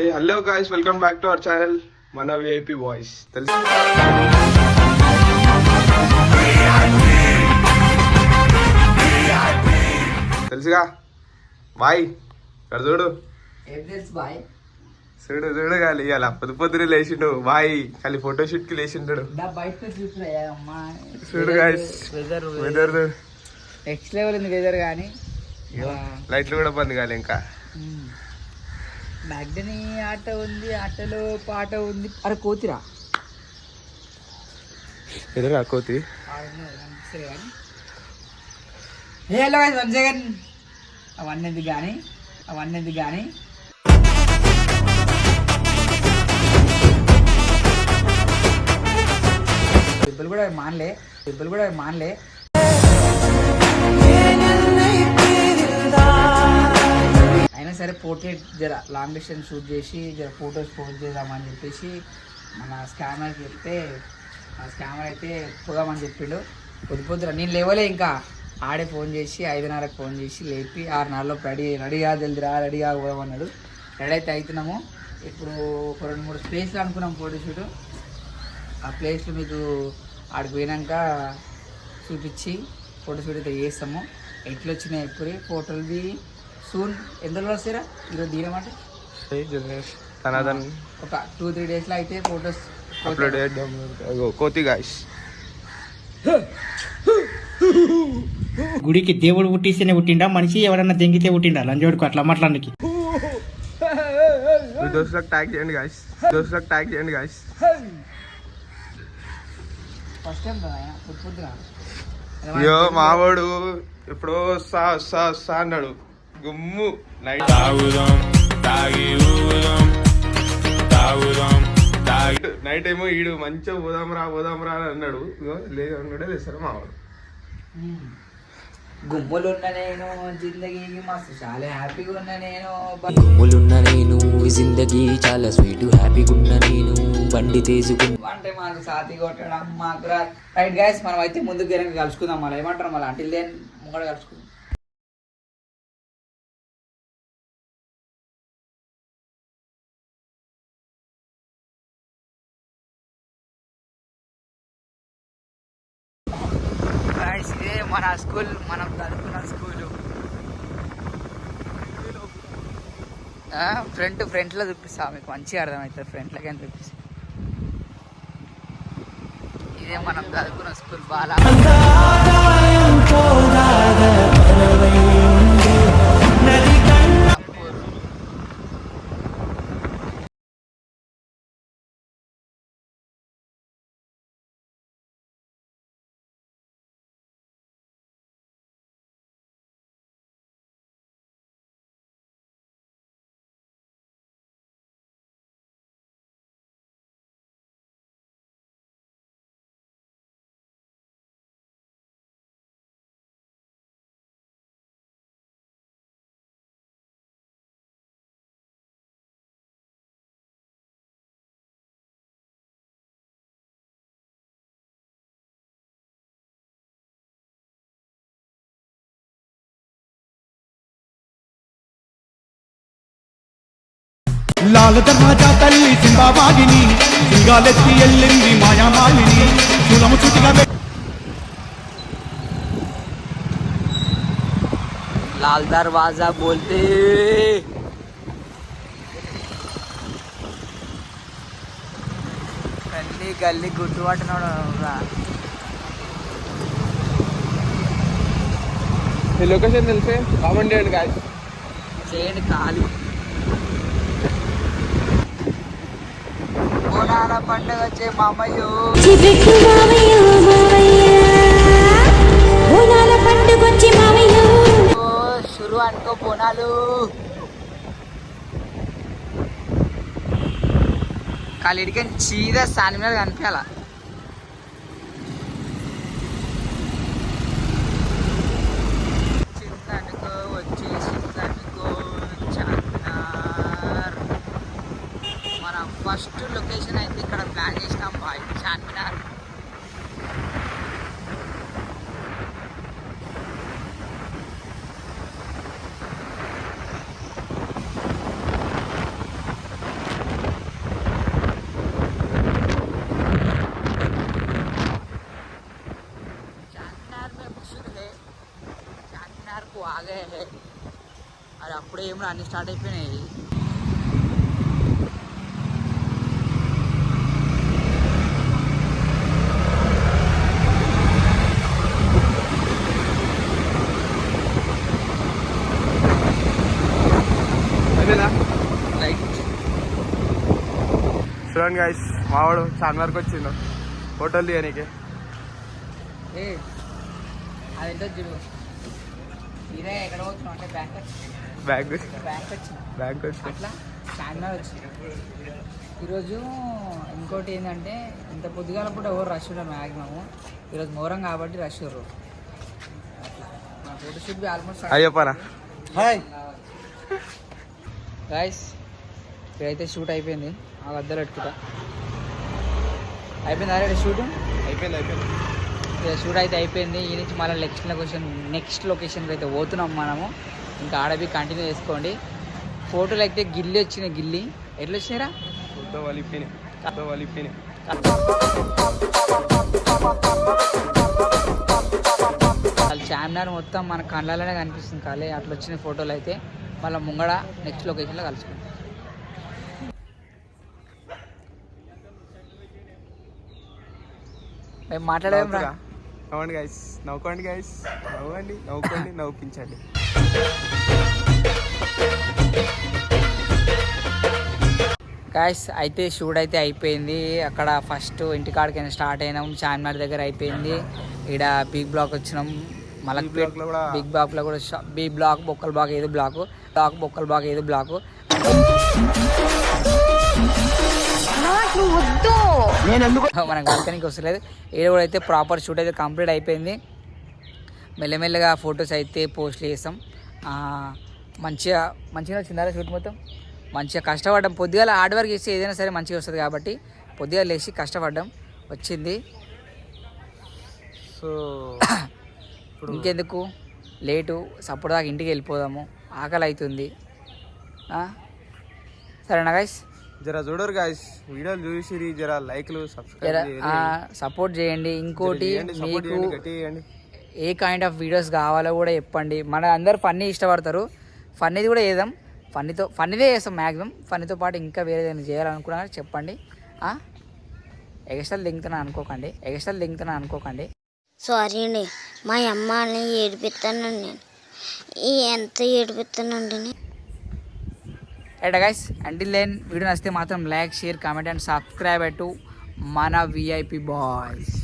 A hello guys welcome back to our channel మన VIP voice తెలుసు తెలుసుగా? Bye. ఇక్కడ చూడు. చూడు చూడు కాలి ఇవాళ పొద్దు పొద్దున లేచిండు. బాయ్ ఖాళీ ఫోటోషూట్కి లేచిండు. చూడు గాయస్ వెదర్ నెక్స్ట్ లెవెల్ ఉంది వెదర్ కానీ. లైట్లు కూడా బంద్ కాలే ఇంకా. బ్యాగ్డని ఆట ఉంది ఆటలో పాట ఉంది. అరే కోతిరా. ఎదురా కోతి. హలో వన్ సెకండ్ అవన్నీ ఎందుకు కానీ? అవన్నీ ఎందుకు కానీ? దెబ్బలు కూడా మానలే దెబ్బలు కూడా మానలే. సరే పోర్ట్రేట్ జర లాంగ్ డిస్టెన్స్ షూట్ చేసి జర ఫొటోస్ పోస్ట్ చేద్దామని చెప్పేసి మన స్కానర్కి చెప్తే ఆ స్కామర్ అయితే పోదామని చెప్పిండు. పొద్దు పొద్దున నేను లేవలే ఇంకా. ఆడే ఫోన్ చేసి ఐదున్నరకు ఫోన్ చేసి లేపి ఆరున్నరలో రెడీ రెడీగా జల్దిరా రెడీగా పోదామన్నాడు రెడీ అయితే అవుతున్నాము ఇప్పుడు ఒక రెండు మూడు ప్లేస్లు అనుకున్నాం ఫోటోషూట్ ఆ ప్లేస్లు మీకు ఆడికి పోయినాక చూపించి ఫోటోషూట్ అయితే చేస్తాము. ఎట్లొచ్చినాయి ఎప్పుడు సూన్ ఎందులో వస్తారా ఈరోజు తీయమంటే సనాతన్. ఒక టూ త్రీ డేస్లో అయితే ఫొటోస్ అప్లోడ్ చేద్దాం. కోతి గాయస్. గుడికి దేవుడు పుట్టిస్తేనే పుట్టిండా మనిషి ఎవరన్నా దెంగితే పుట్టిండా? లంజోడుకు అట్లా మాట్లాడడానికి మీ దోస్తులకు ట్యాగ్ చేయండి గాయస్. దోస్తులకు ట్యాగ్ చేయండి గాయస్. అయ్యో మావాడు ఎప్పుడో సా సా సా అన్నాడు. గుమ్ము. నైట్. నైట్ నైట్ ఏమో ఈడు మంచిగా పోదాం రా పోదాం రా అని అన్నాడు. ఇగో లేదు అన్నాడే లేసారు మావాడు గుమ్ములు ఉన్న నేను జిందగీకి మస్తు చాలా హ్యాపీగా ఉన్న నేను. గుమ్ములున్న నేను జిందగీ చాలా స్వీట్ హ్యాపీగా ఉన్న నేను. బండి తేజుకున్న అంటే మాకు సాతి కొట్టడం మాకు రైట్ గైస్ మనం అయితే ముందుకు వెనక కలుసుకుందాం మళ్ళీ ఏమంటారు మళ్ళీ? అంటే దేని ముంగడ కలుసుకుందాం. మన స్కూల్ మనం చదువుకున్న స్కూల్. ఫ్రంట్ ఫ్రంట్లో చూపిస్తా మీకు. మంచిగా అర్థమవుతుంది. ఫ్రంట్లోకి కానీ చూపిస్తా. ఇదే మనం చదువుకున్న స్కూల్ బాగా లాల ధర్మజా తల్లి సింబాబాగిని సింగాలెత్తి ఎల్లింది మాయామాలిని కులము చుటిగా లాల్ దర్వాజా బోల్తే గల్లీ గల్లీ గుర్తుపట్టినాడు ఈ లొకేషన్ తెలిసే కామెంట్ చేయండి గాయస్ చేయండి ఖాళీ బోనాల పండుగ వచ్చే మామయ్యో. షురు అనుకో బోనాలు. కాలిడికి చీద సాని మీద కనిపించాల? లొకేషన్ అయితే ఇక్కడ ప్లాన్ చేసినాం బాయ్ చార్మినార్ చార్మినార్కు ఆగే అరే అప్పుడే ఏమైనా అన్ని స్టార్ట్ అయిపోయినాయి చూడండి గైస్ మావాడు చార్మినార్కి వచ్చిండు. హోటల్ తీయనీకి. బ్యాంక్ బ్యాంక్ అట్లా చార్మినార్ వచ్చింది ఈరోజు ఇంకోటి ఏంటంటే ఇంత పొద్దుగాల పూట ఎవరు రష్ ఉండరు మ్యాక్సిమము ఈరోజు మోరం కాబట్టి రష్ ఉర్రు ఫోటోషూట్ ఆల్మోస్ట్ అయ్యప్పనా హాయ్ గాయస్ ఇక్కడైతే షూట్ అయిపోయింది. ఆ వద్దలు పెట్టుకుంటా. అయిపోయింది అరే షూట్? అయిపోయింది అయిపోయింది. షూట్ అయితే అయిపోయింది. ఈ నుంచి మళ్ళీ నెక్స్ట్ లొకేషన్ నెక్స్ట్ లొకేషన్కి అయితే పోతున్నాం మనము. ఇంకా ఆడబి కంటిన్యూ చేసుకోండి. ఫోటోలు అయితే గిల్లి వచ్చినాయి గిల్లి. ఎట్లా వాళ్ళ చార్మినార్ మొత్తం మన కళ్ళలోనే కనిపిస్తుంది కాలే. అట్లా వచ్చిన ఫోటోలు అయితే మళ్ళీ ముంగడ నెక్స్ట్ లొకేషన్లో కలుసుకుంటాం మేము మాట్లాడేం రా. నవ్వండి గైస్ నవ్వుకోండి గైస్ నవ్వండి నవ్వుకోండి నవ్వుపించండి గాయస్ అయితే షూట్ అయితే అయిపోయింది. అక్కడ ఫస్ట్ ఇంటికాడికైనా స్టార్ట్ అయినాం చార్మినార్ దగ్గర అయిపోయింది. ఇక్కడ బిగ్ బ్లాక్ వచ్చినాం. కూడా- బిగ్ బ్లాక్లో కూడా బి బ్లాక్ బొక్కల బ్లాక్ ఏదో బ్లాక్ బ్లాక్ బొక్కల బ్లాక్ ఏదో బ్లాక్ మనకు బాల్కనీకి వస్తలేదు ఈడ కూడా అయితే ప్రాపర్ షూట్ అయితే కంప్లీట్ అయిపోయింది. మెల్లమెల్లగా ఫొటోస్ అయితే పోస్ట్లు చేస్తాం. మంచిగా మంచిగా వచ్చిందా షూట్ మొత్తం? మంచిగా కష్టపడ్డాం. పొద్దుగాల హార్డ్ వర్క్ చేస్తే ఏదైనా సరే మంచిగా వస్తుంది కాబట్టి పొద్దుగా లేచి కష్టపడ్డాం. వచ్చింది. సో ఇంకెందుకు? లేటు. సపోర్ట్ దాకా ఇంటికి వెళ్ళిపోదాము. ఆకలి అవుతుంది? సరేనా గైస్ జర చూడరు గాయస్ వీడియోలు చూసి జర లైక్లు సబ్స్క్రైబ్ సపోర్ట్ చేయండి. ఇంకోటి సపోర్ట్ మీకు ఏ కైండ్ ఆఫ్ వీడియోస్ కావాలో కూడా చెప్పండి. మన అందరు ఫన్నీ ఇష్టపడతారు. ఫన్నీది కూడా చేద్దాం. ఫన్నీతో ఫన్నీదే చేస్తాం మ్యాక్సిమం ఫన్నీతో పాటు ఇంకా వేరే ఏదైనా చేయాలనుకున్నా చెప్పండి. ఎగస్ట్రా లింక్తో అనుకోకండి. ఎగస్ట్రా లింక్తో అనుకోకండి. సారీ అండి. మా అమ్మని ఏడిపిస్తానండి నేను. ఎంత ఏడిపిస్తానండి at guys until then video నచ్చితే మాత్రం like share comment and subscribe to మన విఐపి బాయ్స్